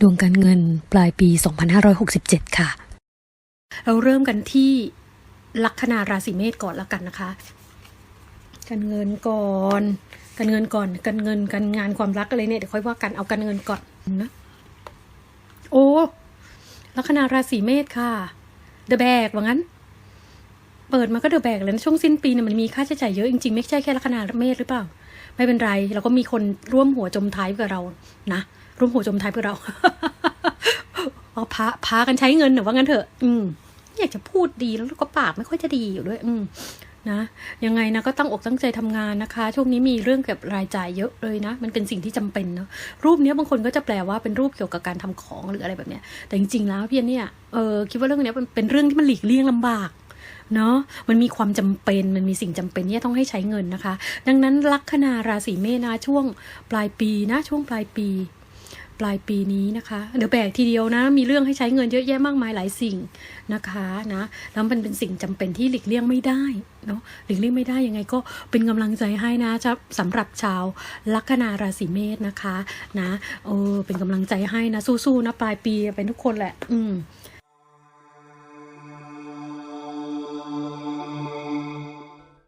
ดวงการเงินปลายปี 2567 ค่ะ เราเริ่มกันที่ลัคนาราศีเมษก่อนแล้วกันนะคะ การเงินก่อน การเงินก่อน การเงินการงานความรักอะไรเนี่ยเดี๋ยวค่อยว่ากันเอาการเงินก่อนนะ โอ้ลัคนาราศีเมษค่ะเดอะแบกว่างั้น เปิดมาก็เดอะแบกเลยนะช่วงสิ้นปีเนี่ยมันมีค่าใช้จ่ายเยอะจริงๆ ไม่ใช่แค่ลัคนาเมษหรือเปล่า ไม่เป็นไร เราก็มีคนร่วมหัวจมท้ายกับเรานะ ร่วมหัวจมท้ายไปกับเราเอาพาพากันใช้เงินหรือว่างั้นเถอะ อืม อยากจะพูดดีแล้วก็ปากไม่ค่อยจะดีอยู่ด้วย อืมนะ ยังไงนะก็ตั้งอกตั้งใจทำงานนะคะ ช่วงนี้มีเรื่องเกี่ยวกับรายจ่ายเยอะเลยนะ มันเป็นสิ่งที่จำเป็นเนาะรูปเนี้ยบางคนก็จะแปลว่าเป็นรูปเกี่ยวกับการทำของหรืออะไรแบบเนี้ย แต่จริงๆแล้วพี่เนี่ยเออคิดว่าเรื่องเนี้ยมันเป็นเรื่องที่มันหลีกเลี่ยงลำบากเนาะมันมีความจำเป็นมันมีสิ่งจำเป็นที่ต้องให้ใช้เงินนะคะ ดังนั้นลัคนาราศีเมษนะช่วงปลายปีนะช่วงปลายปี ปลายปีนี้นะคะเดี๋ยวแบกทีเดียวนะ มีเรื่องให้ใช้เงินเยอะแยะมากมายหลายสิ่งนะคะนะแล้วมันเป็นสิ่งจำเป็นที่หลีกเลี่ยงไม่ได้เนาะหลีกเลี่ยงไม่ได้ยังไงก็เป็นกำลังใจให้นะจะสำหรับชาวลัคนาราศีเมษนะคะ นะเออเป็นกำลังใจให้นะสู้ๆนะปลายปีเป็นทุกคนแหละ อืม